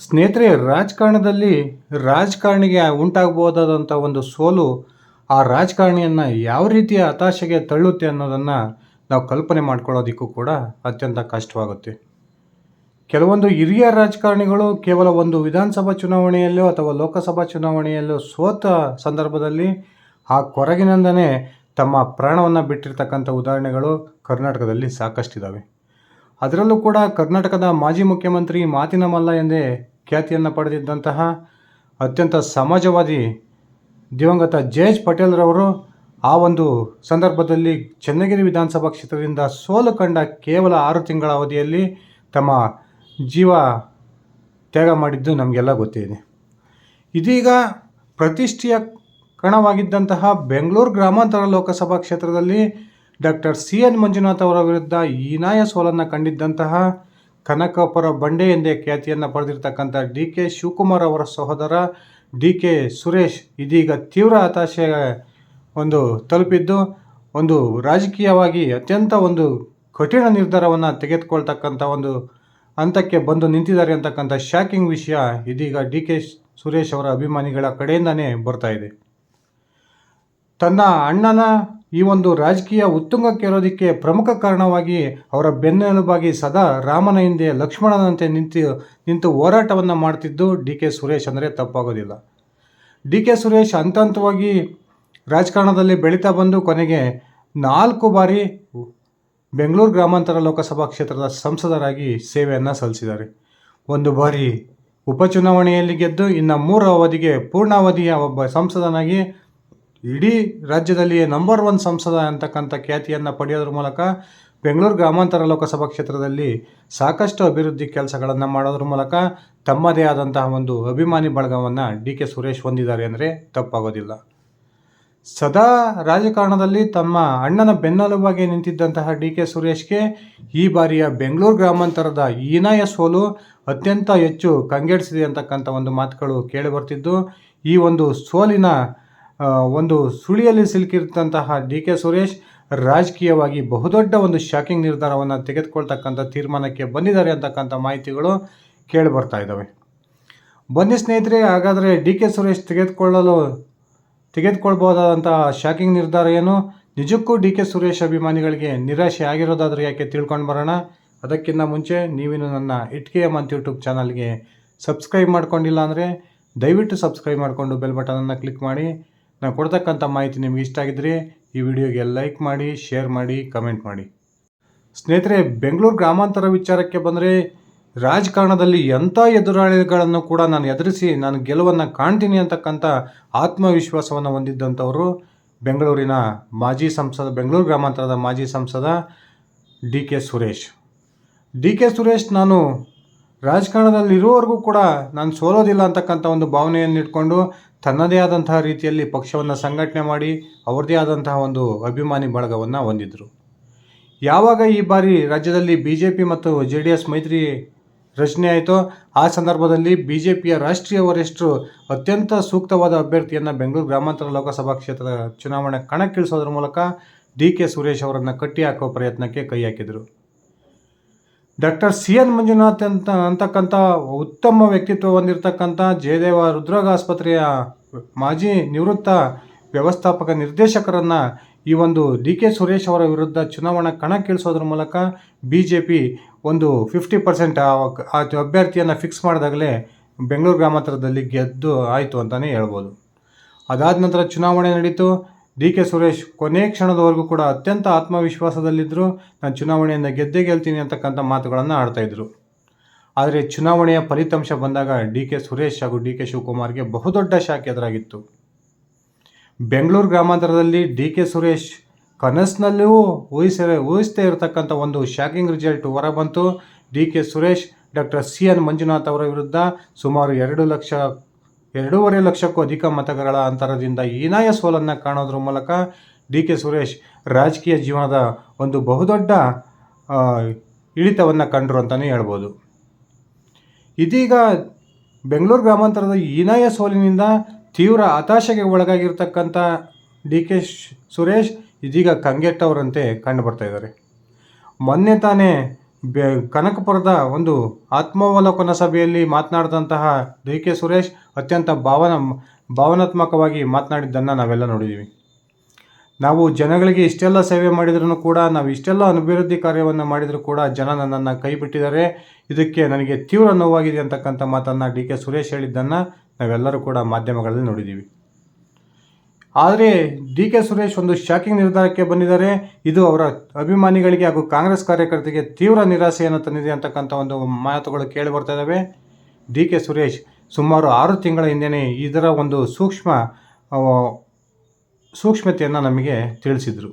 ಸ್ನೇಹಿತರೆ, ರಾಜಕಾರಣದಲ್ಲಿ ರಾಜಕಾರಣಿಗೆ ಉಂಟಾಗಬಹುದಾದಂಥ ಒಂದು ಸೋಲು ಆ ರಾಜಕಾರಣಿಯನ್ನು ಯಾವ ರೀತಿಯ ಹತಾಶೆಗೆ ತಳ್ಳುತ್ತೆ ಅನ್ನೋದನ್ನು ನಾವು ಕಲ್ಪನೆ ಮಾಡ್ಕೊಳ್ಳೋದಕ್ಕೂ ಕೂಡ ಅತ್ಯಂತ ಕಷ್ಟವಾಗುತ್ತೆ. ಕೆಲವೊಂದು ಹಿರಿಯ ರಾಜಕಾರಣಿಗಳು ಕೇವಲ ಒಂದು ವಿಧಾನಸಭಾ ಚುನಾವಣೆಯಲ್ಲೋ ಅಥವಾ ಲೋಕಸಭಾ ಚುನಾವಣೆಯಲ್ಲೋ ಸೋತ ಸಂದರ್ಭದಲ್ಲಿ ಆ ಕೊರಗಿನಿಂದನೇ ತಮ್ಮ ಪ್ರಾಣವನ್ನು ಬಿಟ್ಟಿರ್ತಕ್ಕಂಥ ಉದಾಹರಣೆಗಳು ಕರ್ನಾಟಕದಲ್ಲಿ ಸಾಕಷ್ಟಿದ್ದಾವೆ ಅದರಲ್ಲೂ ಕೂಡ ಕರ್ನಾಟಕದ ಮಾಜಿ ಮುಖ್ಯಮಂತ್ರಿ ಮಾತಿನ ಮಲ್ಲ ಎಂದೇ ಖ್ಯಾತಿಯನ್ನು ಪಡೆದಿದ್ದಂತಹ ಅತ್ಯಂತ ಸಮಾಜವಾದಿ ದಿವಂಗತ ಜೆ ಎಚ್ ಪಟೇಲ್ರವರು ಆ ಒಂದು ಸಂದರ್ಭದಲ್ಲಿ ಚನ್ನಗಿರಿ ವಿಧಾನಸಭಾ ಕ್ಷೇತ್ರದಿಂದ ಸೋಲು ಕಂಡ ಕೇವಲ ಆರು ತಿಂಗಳ ಅವಧಿಯಲ್ಲಿ ತಮ್ಮ ಜೀವ ತ್ಯಾಗ ಮಾಡಿದ್ದು ನಮಗೆಲ್ಲ ಗೊತ್ತಿದೆ. ಇದೀಗ ಪ್ರತಿಷ್ಠೆಯ ಕಣವಾಗಿದ್ದಂತಹ ಬೆಂಗಳೂರು ಗ್ರಾಮಾಂತರ ಲೋಕಸಭಾ ಕ್ಷೇತ್ರದಲ್ಲಿ ಡಾಕ್ಟರ್ ಸಿ ಎನ್ ಮಂಜುನಾಥ್ ಅವರ ವಿರುದ್ಧ ಹೀನಾಯ ಸೋಲನ್ನು ಕಂಡಿದ್ದಂತಹ ಕನಕಪುರ ಬಂಡೆ ಎಂದೇ ಖ್ಯಾತಿಯನ್ನು ಪಡೆದಿರ್ತಕ್ಕಂಥ ಡಿ ಕೆ ಶಿವಕುಮಾರ್ ಅವರ ಸಹೋದರ ಡಿ ಕೆ ಸುರೇಶ್ ಇದೀಗ ತೀವ್ರ ಹತಾಶೆ ಒಂದು ತಲುಪಿದ್ದು, ಒಂದು ರಾಜಕೀಯವಾಗಿ ಅತ್ಯಂತ ಒಂದು ಕಠಿಣ ನಿರ್ಧಾರವನ್ನು ತೆಗೆದುಕೊಳ್ತಕ್ಕಂಥ ಒಂದು ಹಂತಕ್ಕೆ ಬಂದು ನಿಂತಿದ್ದಾರೆ ಅಂತಕ್ಕಂಥ ಶಾಕಿಂಗ್ ವಿಷಯ ಇದೀಗ ಡಿ ಕೆ ಸುರೇಶ್ ಅವರ ಅಭಿಮಾನಿಗಳ ಕಡೆಯಿಂದನೇ ಬರ್ತಾ ಇದೆ. ತನ್ನ ಅಣ್ಣನ ಈ ಒಂದು ರಾಜಕೀಯ ಉತ್ತುಂಗಕ್ಕೇರೋದಕ್ಕೆ ಪ್ರಮುಖ ಕಾರಣವಾಗಿ ಅವರ ಬೆನ್ನೆಲುಬಾಗಿ ಸದಾ ರಾಮನ ಹಿಂದೆ ಲಕ್ಷ್ಮಣನಂತೆ ನಿಂತು ನಿಂತು ಹೋರಾಟವನ್ನು ಮಾಡ್ತಿದ್ದು ಡಿ ಕೆ ಸುರೇಶ್ ಅಂದರೆ ತಪ್ಪಾಗೋದಿಲ್ಲ. ಡಿ ಕೆ ಸುರೇಶ್ ಹಂತ ಹಂತವಾಗಿ ರಾಜಕಾರಣದಲ್ಲಿ ಬೆಳೀತಾ ಬಂದು ಕೊನೆಗೆ ನಾಲ್ಕು ಬಾರಿ ಬೆಂಗಳೂರು ಗ್ರಾಮಾಂತರ ಲೋಕಸಭಾ ಕ್ಷೇತ್ರದ ಸಂಸದರಾಗಿ ಸೇವೆಯನ್ನು ಸಲ್ಲಿಸಿದ್ದಾರೆ. ಒಂದು ಬಾರಿ ಉಪಚುನಾವಣೆಯಲ್ಲಿ ಗೆದ್ದು ಇನ್ನು ಮೂರು ಅವಧಿಗೆ ಪೂರ್ಣಾವಧಿಯ ಒಬ್ಬ ಸಂಸದನಾಗಿ ಇಡೀ ರಾಜ್ಯದಲ್ಲಿಯೇ ನಂಬರ್ ಒನ್ ಸಂಸದ ಅಂತಕ್ಕಂಥ ಖ್ಯಾತಿಯನ್ನು ಪಡೆಯೋದ್ರ ಮೂಲಕ ಬೆಂಗಳೂರು ಗ್ರಾಮಾಂತರ ಲೋಕಸಭಾ ಕ್ಷೇತ್ರದಲ್ಲಿ ಸಾಕಷ್ಟು ಅಭಿವೃದ್ಧಿ ಕೆಲಸಗಳನ್ನು ಮಾಡೋದ್ರ ಮೂಲಕ ತಮ್ಮದೇ ಆದಂತಹ ಒಂದು ಅಭಿಮಾನಿ ಬಳಗವನ್ನು ಡಿ ಕೆ ಸುರೇಶ್ ಹೊಂದಿದ್ದಾರೆ ಅಂದರೆ ತಪ್ಪಾಗೋದಿಲ್ಲ. ಸದಾ ರಾಜಕಾರಣದಲ್ಲಿ ತಮ್ಮ ಅಣ್ಣನ ಬೆನ್ನೆಲುಬಾಗಿ ನಿಂತಿದ್ದಂತಹ ಡಿ ಕೆ ಸುರೇಶ್ಗೆ ಈ ಬಾರಿಯ ಬೆಂಗಳೂರು ಗ್ರಾಮಾಂತರದ ಹೀನಾಯ ಸೋಲು ಅತ್ಯಂತ ಹೆಚ್ಚು ಕಂಗೆಡಿಸಿದೆ ಅಂತಕ್ಕಂಥ ಒಂದು ಮಾತುಗಳು ಕೇಳಿಬರ್ತಿದ್ದು ಈ ಒಂದು ಸೋಲಿನ ಒಂದು ಸುಳಿಯಲ್ಲಿ ಸಿಲುಕಿರ್ತಂತಹ ಡಿ ಕೆ ಸುರೇಶ್ ರಾಜಕೀಯವಾಗಿ ಬಹುದೊಡ್ಡ ಒಂದು ಶಾಕಿಂಗ್ ನಿರ್ಧಾರವನ್ನು ತೆಗೆದುಕೊಳ್ತಕ್ಕಂಥ ತೀರ್ಮಾನಕ್ಕೆ ಬಂದಿದ್ದಾರೆ ಅಂತಕ್ಕಂಥ ಮಾಹಿತಿಗಳು ಕೇಳಿ ಬರ್ತಾ ಇದ್ದಾವೆ. ಬನ್ನಿ ಸ್ನೇಹಿತರೆ, ಹಾಗಾದರೆ ಡಿ ಕೆ ಸುರೇಶ್ ತೆಗೆದುಕೊಳ್ಳಲು ತೆಗೆದುಕೊಳ್ಬೋದಾದಂತಹ ಶಾಕಿಂಗ್ ನಿರ್ಧಾರ ಏನು? ನಿಜಕ್ಕೂ ಡಿ ಕೆ ಸುರೇಶ್ ಅಭಿಮಾನಿಗಳಿಗೆ ನಿರಾಶೆ ಆಗಿರೋದಾದ್ರೆ ಯಾಕೆ ತಿಳ್ಕೊಂಡು ಬರೋಣ? ಅದಕ್ಕಿಂತ ಮುಂಚೆ ನೀವಿನ್ನು ನನ್ನ ಇಟ್ಕೆಯ ಮಂತ್ ಯೂಟ್ಯೂಬ್ ಚಾನಲ್ಗೆ ಸಬ್ಸ್ಕ್ರೈಬ್ ಮಾಡ್ಕೊಂಡಿಲ್ಲ ಅಂದರೆ ದಯವಿಟ್ಟು ಸಬ್ಸ್ಕ್ರೈಬ್ ಮಾಡಿಕೊಂಡು ಬೆಲ್ ಬಟನನ್ನು ಕ್ಲಿಕ್ ಮಾಡಿ. ನಾನು ಕೊಡ್ತಕ್ಕಂಥ ಮಾಹಿತಿ ನಿಮಗೆ ಇಷ್ಟ ಆಗಿದ್ದರೆ ಈ ವಿಡಿಯೋಗೆ ಲೈಕ್ ಮಾಡಿ, ಶೇರ್ ಮಾಡಿ, ಕಮೆಂಟ್ ಮಾಡಿ. ಸ್ನೇಹಿತರೆ, ಬೆಂಗಳೂರು ಗ್ರಾಮಾಂತರ ವಿಚಾರಕ್ಕೆ ಬಂದರೆ ರಾಜಕಾರಣದಲ್ಲಿ ಎಂಥ ಎದುರಾಳಿಗಳನ್ನು ಕೂಡ ನಾನು ಎದುರಿಸಿ ನಾನು ಗೆಲುವನ್ನು ಕಾಣ್ತೀನಿ ಅಂತಕ್ಕಂಥ ಆತ್ಮವಿಶ್ವಾಸವನ್ನು ಹೊಂದಿದ್ದಂಥವರು ಬೆಂಗಳೂರಿನ ಮಾಜಿ ಸಂಸದ, ಬೆಂಗಳೂರು ಗ್ರಾಮಾಂತರದ ಮಾಜಿ ಸಂಸದ D K Suresh. D K Suresh ನಾನು ರಾಜಕಾರಣದಲ್ಲಿ ಇರುವವರೆಗೂ ಕೂಡ ನಾನು ಸೋಲೋದಿಲ್ಲ ಅಂತಕ್ಕಂಥ ಒಂದು ಭಾವನೆಯನ್ನು ಇಟ್ಕೊಂಡು ತನ್ನದೇ ಆದಂತಹ ರೀತಿಯಲ್ಲಿ ಪಕ್ಷವನ್ನು ಸಂಘಟನೆ ಮಾಡಿ ಅವ್ರದ್ದೇ ಆದಂತಹ ಒಂದು ಅಭಿಮಾನಿ ಬಳಗವನ್ನು ಹೊಂದಿದ್ದರು ಯಾವಾಗ ಈ ಬಾರಿ ರಾಜ್ಯದಲ್ಲಿ ಬಿ ಜೆ ಪಿ ಮತ್ತು ಜೆ ಡಿ ಎಸ್ ಮೈತ್ರಿ ರಚನೆ ಆಯಿತೋ, ಆ ಸಂದರ್ಭದಲ್ಲಿ ಬಿ ಜೆ ಪಿಯ ರಾಷ್ಟ್ರೀಯ ವರಿಷ್ಠರು ಅತ್ಯಂತ ಸೂಕ್ತವಾದ ಅಭ್ಯರ್ಥಿಯನ್ನು ಬೆಂಗಳೂರು ಗ್ರಾಮಾಂತರ ಲೋಕಸಭಾ ಕ್ಷೇತ್ರದ ಚುನಾವಣೆ ಕಣಕ್ಕಿಳಿಸೋದ್ರ ಮೂಲಕ ಡಿ ಕೆ ಸುರೇಶ್ ಅವರನ್ನು ಕಟ್ಟಿ ಹಾಕೋ ಪ್ರಯತ್ನಕ್ಕೆ ಕೈ ಹಾಕಿದರು. ಡಾಕ್ಟರ್ ಸಿ ಎನ್ ಮಂಜುನಾಥ್ ಅಂತ ಅಂತಕ್ಕಂಥ ಉತ್ತಮ ವ್ಯಕ್ತಿತ್ವ ಹೊಂದಿರತಕ್ಕಂಥ ಜಯದೇವ ಹೃದ್ರೋಗ ಆಸ್ಪತ್ರೆಯ ಮಾಜಿ ನಿವೃತ್ತ ವ್ಯವಸ್ಥಾಪಕ ನಿರ್ದೇಶಕರನ್ನು ಈ ಒಂದು ಡಿ ಕೆ ಸುರೇಶ್ ಅವರ ವಿರುದ್ಧ ಚುನಾವಣಾ ಕಣಕ್ಕಿಳಿಸೋದ್ರ ಮೂಲಕ ಬಿ ಜೆ ಪಿ ಒಂದು ಫಿಫ್ಟಿ ಪರ್ಸೆಂಟ್ ಆ ಅಭ್ಯರ್ಥಿಯನ್ನು ಫಿಕ್ಸ್ ಮಾಡಿದಾಗಲೇ ಬೆಂಗಳೂರು ಗ್ರಾಮಾಂತರದಲ್ಲಿ ಗೆದ್ದು ಆಯಿತು ಅಂತಲೇ ಹೇಳ್ಬೋದು. ಅದಾದ ನಂತರ ಚುನಾವಣೆ ನಡೀತು. ಡಿ ಕೆ ಸುರೇಶ್ ಕೊನೆ ಕ್ಷಣದವರೆಗೂ ಕೂಡ ಅತ್ಯಂತ ಆತ್ಮವಿಶ್ವಾಸದಲ್ಲಿದ್ದರು ನಾನು ಚುನಾವಣೆಯನ್ನು ಗೆದ್ದೇ ಗೆಲ್ತೀನಿ ಅಂತಕ್ಕಂಥ ಮಾತುಗಳನ್ನು ಆಡ್ತಾಯಿದ್ರು ಆದರೆ ಚುನಾವಣೆಯ ಫಲಿತಾಂಶ ಬಂದಾಗ ಡಿ ಕೆ ಸುರೇಶ್ ಹಾಗೂ ಡಿ ಕೆ ಶಿವಕುಮಾರ್ಗೆ ಬಹುದೊಡ್ಡ ಶಾಕ್ ಎದುರಾಗಿತ್ತು. ಬೆಂಗಳೂರು ಗ್ರಾಮಾಂತರದಲ್ಲಿ ಡಿ ಕೆ ಸುರೇಶ್ ಕನಸಿನಲ್ಲೂ ಊಹಿಸ ಊಹಿಸದೇ ಇರತಕ್ಕಂಥ ಒಂದು shocking result ಹೊರಬಂತು. D K Suresh doctor C N Manjunath ಅವರ ವಿರುದ್ಧ ಸುಮಾರು ಎರಡು ಲಕ್ಷ ಎರಡೂವರೆ ಲಕ್ಷಕ್ಕೂ ಅಧಿಕ ಮತಗಳ ಅಂತರದಿಂದ ಹೀನಾಯ ಸೋಲನ್ನು ಕಾಣೋದ್ರ ಮೂಲಕ ಡಿ ಕೆ ಸುರೇಶ್ ರಾಜಕೀಯ ಜೀವನದ ಒಂದು ಬಹುದೊಡ್ಡ ಇಳಿತವನ್ನು ಕಂಡರು ಅಂತಲೇ ಹೇಳ್ಬೋದು. ಇದೀಗ ಬೆಂಗಳೂರು ಗ್ರಾಮಾಂತರದ ಹೀನಾಯ ಸೋಲಿನಿಂದ ತೀವ್ರ ಹತಾಶೆಗೆ ಒಳಗಾಗಿರ್ತಕ್ಕಂಥ ಡಿ ಕೆ ಸುರೇಶ್ ಇದೀಗ ಕಂಗೆಟ್ಟವರಂತೆ ಕಂಡು ಬರ್ತಾ ಇದ್ದಾರೆ. ಮೊನ್ನೆ ತಾನೇ ಬೆ, ಕನಕಪುರದ ಒಂದು ಆತ್ಮಾವಲೋಕನ ಸಭೆಯಲ್ಲಿ ಮಾತನಾಡಿದಂತಹ ಡಿ ಕೆ ಸುರೇಶ್ ಅತ್ಯಂತ ಭಾವನ, ಭಾವನಾತ್ಮಕವಾಗಿ ಮಾತನಾಡಿದ್ದನ್ನು ನಾವೆಲ್ಲ ನೋಡಿದ್ದೀವಿ ನಾವು ಜನಗಳಿಗೆ ಇಷ್ಟೆಲ್ಲ ಸೇವೆ ಮಾಡಿದ್ರೂ ಕೂಡ, ನಾವು ಇಷ್ಟೆಲ್ಲ ಅಭಿವೃದ್ಧಿ ಕಾರ್ಯವನ್ನು ಮಾಡಿದರೂ ಕೂಡ ಜನ ನನ್ನನ್ನು ಕೈ ಬಿಟ್ಟಿದ್ದಾರೆ. ಇದಕ್ಕೆ ನನಗೆ ತೀವ್ರ ನೋವಾಗಿದೆ ಅಂತಕ್ಕಂಥ ಮಾತನ್ನು ಡಿ ಕೆ ಸುರೇಶ್ ಹೇಳಿದ್ದನ್ನು ನಾವೆಲ್ಲರೂ ಕೂಡ ಮಾಧ್ಯಮಗಳಲ್ಲಿ ನೋಡಿದ್ದೀವಿ ಆದರೆ ಡಿ ಕೆ ಸುರೇಶ್ ಒಂದು ಶಾಕಿಂಗ್ ನಿರ್ಧಾರಕ್ಕೆ ಬಂದಿದ್ದಾರೆ. ಇದು ಅವರ ಅಭಿಮಾನಿಗಳಿಗೆ ಹಾಗೂ ಕಾಂಗ್ರೆಸ್ ಕಾರ್ಯಕರ್ತರಿಗೆ ತೀವ್ರ ನಿರಾಸೆಯನ್ನು ತಂದಿದೆ ಅಂತಕ್ಕಂಥ ಒಂದು ಮಾತುಗಳು ಕೇಳಿ ಬರ್ತಾ ಇದ್ದಾವೆ. ಡಿ ಕೆ ಸುರೇಶ್ ಸುಮಾರು ಆರು ತಿಂಗಳ ಹಿಂದೆಯೇ ಇದರ ಒಂದು ಸೂಕ್ಷ್ಮ ಸೂಕ್ಷ್ಮತೆಯನ್ನು ನಮಗೆ ತಿಳಿಸಿದರು.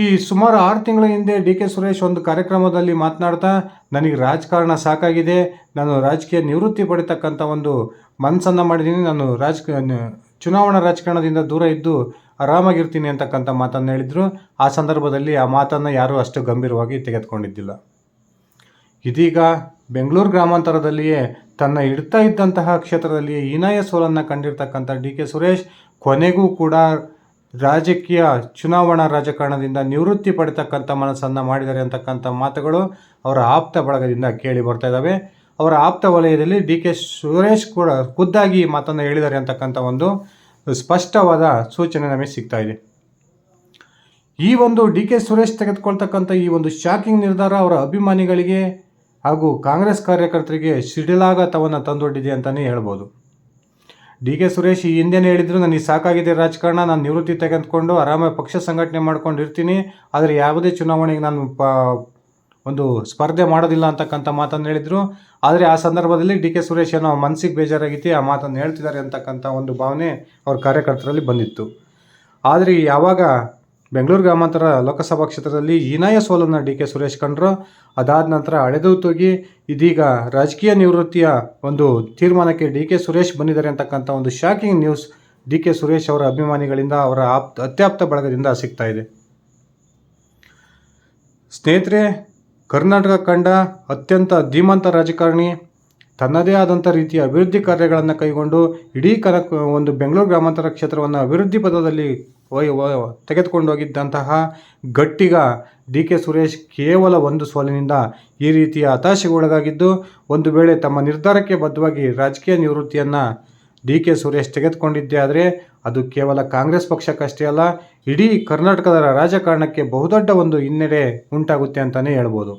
ಈ ಸುಮಾರು ಆರು ತಿಂಗಳ ಹಿಂದೆ ಡಿ ಕೆ ಸುರೇಶ್ ಒಂದು ಕಾರ್ಯಕ್ರಮದಲ್ಲಿ ಮಾತನಾಡ್ತಾ, ನನಗೆ ರಾಜಕಾರಣ ಸಾಕಾಗಿದೆ. ನಾನು ರಾಜಕೀಯ ನಿವೃತ್ತಿ ಪಡಿತಕ್ಕಂಥ ಒಂದು ಮನಸ್ಸನ್ನು ಮಾಡಿದ್ದೀನಿ. ನಾನು ರಾಜಕ ಚುನಾವಣಾ ರಾಜಕಾರಣದಿಂದ ದೂರ ಇದ್ದು ಆರಾಮಾಗಿರ್ತೀನಿ ಅಂತಕ್ಕಂಥ ಮಾತನ್ನು ಹೇಳಿದ್ರು. ಆ ಸಂದರ್ಭದಲ್ಲಿ ಆ ಮಾತನ್ನು ಯಾರೂ ಅಷ್ಟು ಗಂಭೀರವಾಗಿ ತೆಗೆದುಕೊಂಡಿದ್ದಿಲ್ಲ. ಇದೀಗ ಬೆಂಗಳೂರು ಗ್ರಾಮಾಂತರದಲ್ಲಿಯೇ ತನ್ನ ಇಡ್ತಾ ಇದ್ದಂತಹ ಕ್ಷೇತ್ರದಲ್ಲಿ ಹೀನಾಯ ಸೋಲನ್ನು ಕಂಡಿರ್ತಕ್ಕಂಥ ಡಿ ಕೆ ಸುರೇಶ್ ಕೊನೆಗೂ ಕೂಡ ರಾಜಕೀಯ ಚುನಾವಣಾ ರಾಜಕಾರಣದಿಂದ ನಿವೃತ್ತಿ ಪಡಿತಕ್ಕಂಥ ಮನಸ್ಸನ್ನು ಮಾಡಿದ್ದಾರೆ ಅಂತಕ್ಕಂಥ ಮಾತುಗಳು ಅವರ ಆಪ್ತ ಬಳಗದಿಂದ ಕೇಳಿ ಬರ್ತಾ ಇದ್ದಾವೆ ಅವರ ಆಪ್ತ ವಲಯದಲ್ಲಿ ಡಿ ಕೆ ಸುರೇಶ್ ಕೂಡ ಖುದ್ದಾಗಿ ಮಾತನ್ನು ಹೇಳಿದ್ದಾರೆ ಅಂತಕ್ಕಂಥ ಒಂದು ಸ್ಪಷ್ಟವಾದ ಸೂಚನೆ ನಮಗೆ ಸಿಗ್ತಾ ಇದೆ. ಈ ಒಂದು ಡಿ ಕೆ ಸುರೇಶ್ ತೆಗೆದುಕೊಳ್ತಕ್ಕಂಥ ಈ ಒಂದು ಶಾಕಿಂಗ್ ನಿರ್ಧಾರ ಅವರ ಅಭಿಮಾನಿಗಳಿಗೆ ಹಾಗೂ ಕಾಂಗ್ರೆಸ್ ಕಾರ್ಯಕರ್ತರಿಗೆ ಸಿಡಿಲಾಘಾತವನ್ನು ತಂದೊಡ್ಡಿದೆ ಅಂತಲೇ ಹೇಳ್ಬೋದು. ಡಿ ಕೆ ಸುರೇಶ್ ಈ ಹಿಂದೆನೇ ಹೇಳಿದ್ರು ನನಗೆ ಸಾಕಾಗಿದೆ ರಾಜಕಾರಣ, ನಾನು ನಿವೃತ್ತಿ ತೆಗೆದುಕೊಂಡು ಆರಾಮಾಗಿ ಪಕ್ಷ ಸಂಘಟನೆ ಮಾಡ್ಕೊಂಡು ಇರ್ತೀನಿ ಆದರೆ ಯಾವುದೇ ಚುನಾವಣೆಗೆ ನಾನು ಒಂದು ಸ್ಪರ್ಧೆ ಮಾಡೋದಿಲ್ಲ ಅಂತಕ್ಕಂಥ ಮಾತನ್ನು ಹೇಳಿದರು. ಆದರೆ ಆ ಸಂದರ್ಭದಲ್ಲಿ ಡಿ ಕೆ ಸುರೇಶ್ ಏನೋ ಮನಸ್ಸಿಗೆ ಬೇಜಾರಾಗಿತ್ತು, ಆ ಮಾತನ್ನು ಹೇಳ್ತಿದ್ದಾರೆ ಅಂತಕ್ಕಂಥ ಒಂದು ಭಾವನೆ ಅವ್ರ ಕಾರ್ಯಕರ್ತರಲ್ಲಿ ಬಂದಿತ್ತು. ಆದರೆ ಯಾವಾಗ ಬೆಂಗಳೂರು ಗ್ರಾಮಾಂತರ ಲೋಕಸಭಾ ಕ್ಷೇತ್ರದಲ್ಲಿ ಹೀನಾಯ ಸೋಲನ್ನು ಡಿ ಕೆ ಸುರೇಶ್ ಕಂಡ್ರು, ಅದಾದ ನಂತರ ಅಳೆದು ತೋಗಿ ಇದೀಗ ರಾಜಕೀಯ ನಿವೃತ್ತಿಯ ಒಂದು ತೀರ್ಮಾನಕ್ಕೆ ಡಿ ಕೆ ಸುರೇಶ್ ಬಂದಿದ್ದಾರೆ ಅಂತಕ್ಕಂಥ ಒಂದು shocking news D K Suresh ಅವರ ಅಭಿಮಾನಿಗಳಿಂದ ಅವರ ಆಪ್ತ ಅತ್ಯಾಪ್ತ ಬಳಗದಿಂದ ಸಿಗ್ತಾ ಇದೆ. ಸ್ನೇಹಿತರೆ ಕರ್ನಾಟಕ ಕಂಡ ಅತ್ಯಂತ ಧೀಮಂತ ರಾಜಕಾರಣಿ, ತನ್ನದೇ ಆದಂಥ ರೀತಿಯ ಅಭಿವೃದ್ಧಿ ಕಾರ್ಯಗಳನ್ನು ಕೈಗೊಂಡು ಇಡೀ ಕನ ಒಂದು ಬೆಂಗಳೂರು ಗ್ರಾಮಾಂತರ ಕ್ಷೇತ್ರವನ್ನು ಅಭಿವೃದ್ಧಿ ಪದದಲ್ಲಿ ತೆಗೆದುಕೊಂಡು ಹೋಗಿದ್ದಂತಹ ಗಟ್ಟಿಗ ಡಿ ಕೆ ಸುರೇಶ್ ಕೇವಲ ಒಂದು ಸೋಲಿನಿಂದ ಈ ರೀತಿಯ ಹತಾಶೆಗೊಳಗಾಗಿದ್ದು, ಒಂದು ವೇಳೆ ತಮ್ಮ ನಿರ್ಧಾರಕ್ಕೆ ಬದ್ಧವಾಗಿ ರಾಜಕೀಯ ನಿವೃತ್ತಿಯನ್ನು ಡಿ ಕೆ ಸುರೇಶ್ ತೆಗೆದುಕೊಂಡಿದ್ದೇ ಆದರೆ ಅದು ಕೇವಲ ಕಾಂಗ್ರೆಸ್ ಪಕ್ಷಕ್ಕಷ್ಟೇ ಅಲ್ಲ ಇಡೀ ಕರ್ನಾಟಕದ ರಾಜಕಾರಣಕ್ಕೆ ಬಹುದೊಡ್ಡ ಒಂದು ಹಿನ್ನಡೆ ಉಂಟಾಗುತ್ತೆ ಅಂತಲೇ ಹೇಳ್ಬೋದು.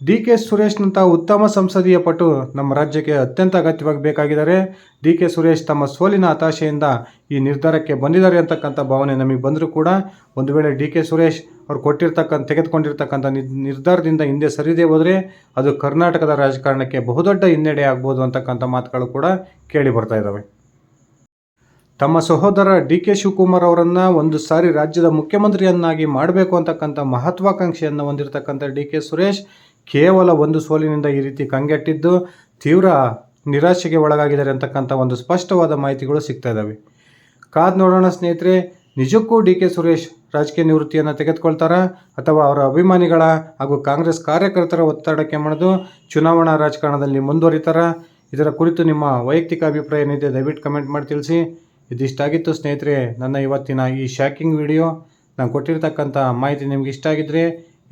ಡಿ ಕೆ ಸುರೇಶ್ನಂಥ ಉತ್ತಮ ಸಂಸದೀಯ ಪಟು ನಮ್ಮ ರಾಜ್ಯಕ್ಕೆ ಅತ್ಯಂತ ಅಗತ್ಯವಾಗಿ ಬೇಕಾಗಿದ್ದಾರೆ. ಡಿ ಕೆ ಸುರೇಶ್ ತಮ್ಮ ಸೋಲಿನ ಹತಾಶೆಯಿಂದ ಈ ನಿರ್ಧಾರಕ್ಕೆ ಬಂದಿದ್ದಾರೆ ಅಂತಕ್ಕಂಥ ಭಾವನೆ ನಮಗೆ ಬಂದರೂ ಕೂಡ ಒಂದು ವೇಳೆ ಡಿ ಕೆ ಸುರೇಶ್ ಅವ್ರು ಕೊಟ್ಟಿರ್ತಕ್ಕಂಥ, ತೆಗೆದುಕೊಂಡಿರ್ತಕ್ಕಂಥ ನಿರ್- ನಿರ್ಧಾರದಿಂದ ಹಿಂದೆ ಸರಿದೇ ಹೋದರೆ ಅದು ಕರ್ನಾಟಕದ ರಾಜಕಾರಣಕ್ಕೆ ಬಹುದೊಡ್ಡ ಹಿನ್ನಡೆ ಆಗ್ಬೋದು ಅಂತಕ್ಕಂಥ ಮಾತುಗಳು ಕೂಡ ಕೇಳಿ ಬರ್ತಾ ಇದ್ದಾವೆ ತಮ್ಮ ಸಹೋದರ ಡಿ ಕೆ ಶಿವಕುಮಾರ್ ಅವರನ್ನು ಒಂದು ಸಾರಿ ರಾಜ್ಯದ ಮುಖ್ಯಮಂತ್ರಿಯನ್ನಾಗಿ ಮಾಡಬೇಕು ಅಂತಕ್ಕಂಥ ಮಹತ್ವಾಕಾಂಕ್ಷೆಯನ್ನು ಹೊಂದಿರತಕ್ಕಂಥ ಡಿ ಕೆ ಸುರೇಶ್ ಕೇವಲ ಒಂದು ಸೋಲಿನಿಂದ ಈ ರೀತಿ ಕಂಗೆಟ್ಟಿದ್ದು ತೀವ್ರ ನಿರಾಶೆಗೆ ಒಳಗಾಗಿದ್ದಾರೆ ಅಂತಕ್ಕಂಥ ಒಂದು ಸ್ಪಷ್ಟವಾದ ಮಾಹಿತಿಗಳು ಸಿಗ್ತಾ ಇದ್ದಾವೆ ಕಾದ್ ನೋಡೋಣ ಸ್ನೇಹಿತರೆ, ನಿಜಕ್ಕೂ ಡಿ ಕೆ ಸುರೇಶ್ ರಾಜಕೀಯ ನಿವೃತ್ತಿಯನ್ನು ತೆಗೆದುಕೊಳ್ತಾರ ಅಥವಾ ಅವರ ಅಭಿಮಾನಿಗಳ ಹಾಗೂ ಕಾಂಗ್ರೆಸ್ ಕಾರ್ಯಕರ್ತರ ಒತ್ತಡಕ್ಕೆ ಮಣಿದು ಚುನಾವಣಾ ರಾಜಕಾರಣದಲ್ಲಿ ಮುಂದುವರಿತಾರ? ಇದರ ಕುರಿತು ನಿಮ್ಮ ವೈಯಕ್ತಿಕ ಅಭಿಪ್ರಾಯ ಏನಿದೆ ದಯವಿಟ್ಟು ಕಮೆಂಟ್ ಮಾಡಿ ತಿಳಿಸಿ. ಇದಿಷ್ಟಾಗಿತ್ತು ಸ್ನೇಹಿತರೆ, ನನ್ನ ಇವತ್ತಿನ ಈ ಶಾಕಿಂಗ್ ವಿಡಿಯೋ ನಾನು ಕೊಟ್ಟಿರ್ತಕ್ಕಂಥ ಮಾಹಿತಿ ನಿಮ್ಗೆ ಇಷ್ಟ ಆಗಿದ್ದರೆ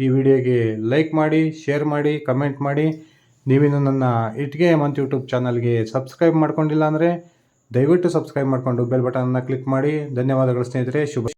ಈ ವಿಡಿಯೋಗೆ ಲೈಕ್ ಮಾಡಿ ಶೇರ್ ಮಾಡಿ ಕಮೆಂಟ್ ಮಾಡಿ. ನೀವಿನ್ನು ನನ್ನ ಇಟ್ಗೆ ಮಂತ್ ಯೂಟ್ಯೂಬ್ ಚಾನಲ್ಗೆ ಸಬ್ಸ್ಕ್ರೈಬ್ ಮಾಡ್ಕೊಂಡಿಲ್ಲ ಅಂದರೆ ದಯವಿಟ್ಟು ಸಬ್ಸ್ಕ್ರೈಬ್ ಮಾಡಿಕೊಂಡು ಬೆಲ್ ಬಟನನ್ನು ಕ್ಲಿಕ್ ಮಾಡಿ. ಧನ್ಯವಾದಗಳು ಸ್ನೇಹಿತರೆ, ಶುಭ